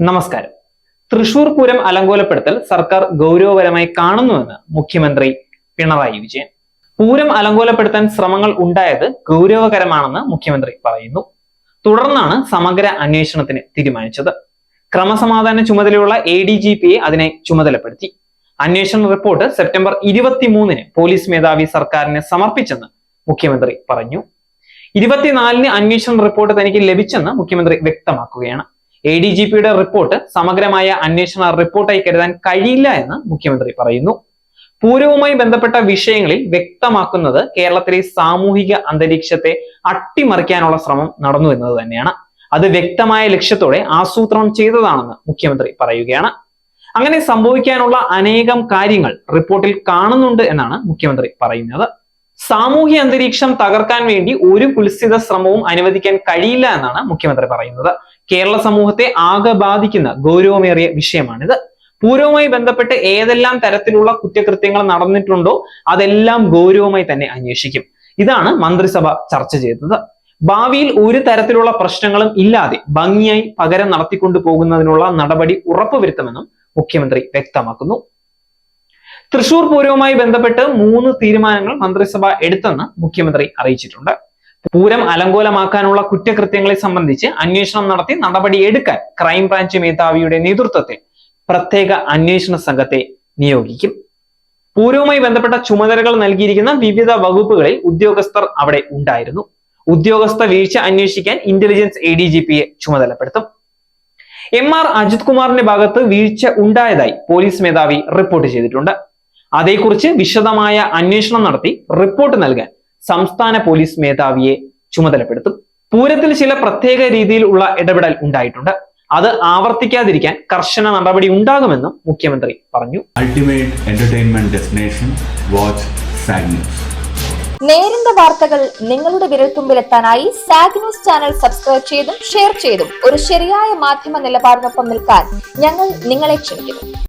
നമസ്കാരം. തൃശൂർ പൂരം അലങ്കോലപ്പെടുത്തൽ സർക്കാർ ഗൗരവപരമായി കാണുന്നുവെന്ന് മുഖ്യമന്ത്രി പിണറായി വിജയൻ. പൂരം അലങ്കോലപ്പെടുത്താൻ ശ്രമങ്ങൾ ഉണ്ടായത് ഗൗരവകരമാണെന്ന് മുഖ്യമന്ത്രി പറയുന്നു. തുടർന്നാണ് സമഗ്ര അന്വേഷണത്തിന് തീരുമാനിച്ചത്. ക്രമസമാധാന ചുമതലയുള്ള എ ഡി ജി പിയെ അതിനെ ചുമതലപ്പെടുത്തി. അന്വേഷണ റിപ്പോർട്ട് സെപ്റ്റംബർ ഇരുപത്തിമൂന്നിന് പോലീസ് മേധാവി സർക്കാരിന് സമർപ്പിച്ചെന്ന് മുഖ്യമന്ത്രി പറഞ്ഞു. ഇരുപത്തിനാലിന് അന്വേഷണ റിപ്പോർട്ട് തനിക്ക് ലഭിച്ചെന്ന് മുഖ്യമന്ത്രി വ്യക്തമാക്കുകയാണ്. എ ഡി ജി പിയുടെ റിപ്പോർട്ട് സമഗ്രമായ അന്വേഷണ റിപ്പോർട്ടായി കരുതാൻ കഴിയില്ല എന്ന് മുഖ്യമന്ത്രി പറയുന്നു. പൂരവുമായി ബന്ധപ്പെട്ട വിഷയങ്ങളിൽ വ്യക്തമാക്കുന്നത് കേരളത്തിലെ സാമൂഹിക അന്തരീക്ഷത്തെ അട്ടിമറിക്കാനുള്ള ശ്രമം നടന്നു എന്നത് തന്നെയാണ്. അത് വ്യക്തമായ ലക്ഷ്യത്തോടെ ആസൂത്രണം ചെയ്തതാണെന്ന് മുഖ്യമന്ത്രി പറയുകയാണ്. അങ്ങനെ സംഭവിക്കാനുള്ള അനേകം കാര്യങ്ങൾ റിപ്പോർട്ടിൽ കാണുന്നുണ്ട് എന്നാണ് മുഖ്യമന്ത്രി പറയുന്നത്. സാമൂഹ്യ അന്തരീക്ഷം തകർക്കാൻ വേണ്ടി ഒരു കുൽസിത ശ്രമവും അനുവദിക്കാൻ കഴിയില്ല എന്നാണ് മുഖ്യമന്ത്രി പറയുന്നത്. കേരള സമൂഹത്തെ ആകെ ബാധിക്കുന്ന ഗൗരവമേറിയ വിഷയമാണിത്. പൂരവുമായി ബന്ധപ്പെട്ട് ഏതെല്ലാം തരത്തിലുള്ള കുറ്റകൃത്യങ്ങൾ നടന്നിട്ടുണ്ടോ അതെല്ലാം ഗൗരവമായി തന്നെ അന്വേഷിക്കും. ഇതാണ് മന്ത്രിസഭ ചർച്ച ചെയ്തത്. ഭാവിയിൽ ഒരു തരത്തിലുള്ള പ്രശ്നങ്ങളും ഇല്ലാതെ ഭംഗിയായി പകരം നടത്തിക്കൊണ്ടു പോകുന്നതിനുള്ള നടപടി ഉറപ്പുവരുത്തുമെന്നും മുഖ്യമന്ത്രി വ്യക്തമാക്കുന്നു. തൃശൂർ പൂരവുമായി ബന്ധപ്പെട്ട് മൂന്ന് തീരുമാനങ്ങൾ മന്ത്രിസഭ എടുത്തെന്ന് മുഖ്യമന്ത്രി അറിയിച്ചിട്ടുണ്ട്. പൂരം അലങ്കോലമാക്കാനുള്ള കുറ്റകൃത്യങ്ങളെ സംബന്ധിച്ച് അന്വേഷണം നടത്തി നടപടി എടുക്കാൻ ക്രൈംബ്രാഞ്ച് മേധാവിയുടെ നേതൃത്വത്തിൽ പ്രത്യേക അന്വേഷണ സംഘത്തെ നിയോഗിക്കും. പൂരവുമായി ബന്ധപ്പെട്ട ചുമതലകൾ നൽകിയിരിക്കുന്ന വിവിധ വകുപ്പുകളിൽ ഉദ്യോഗസ്ഥർ അവിടെ ഉണ്ടായിരുന്നു. ഉദ്യോഗസ്ഥ വീഴ്ച അന്വേഷിക്കാൻ ഇന്റലിജൻസ് എ ഡി ജി പിയെ ചുമതലപ്പെടുത്തും. എം ആർ അജിത് കുമാറിന്റെ ഭാഗത്ത് വീഴ്ച ഉണ്ടായതായി പോലീസ് മേധാവി റിപ്പോർട്ട് ചെയ്തിട്ടുണ്ട്. അതേക്കുറിച്ച് വിശദമായ അന്വേഷണം നടത്തി റിപ്പോർട്ട് നൽകാൻ സംസ്ഥാന പോലീസ് മേധാവിയെ ചുമതലപ്പെടുത്തും. പൂരത്തിൽ ചില പ്രത്യേക രീതിയിലുള്ള ഇടപെടൽ ഉണ്ടായിട്ടുണ്ട്. അത് ആവർത്തിക്കാതിരിക്കാൻ കർശന നടപടി ഉണ്ടാകുമെന്നും മുഖ്യമന്ത്രി പറഞ്ഞു. അൾട്ടിമേറ്റ് എന്റർടൈൻമെന്റ് നേരിന്റെ വാർത്തകൾ നിങ്ങളുടെ വിരൽത്തുമ്പിലെത്താനായി സാഗ് ന്യൂസ് ചാനൽ സബ്സ്ക്രൈബ് ചെയ്തും ഷെയർ ചെയ്തും ഒരു ശരിയായ മാധ്യമ നിലപാടിനൊപ്പം നിൽക്കാൻ ഞങ്ങൾ നിങ്ങളെ ക്ഷണിക്കുന്നു.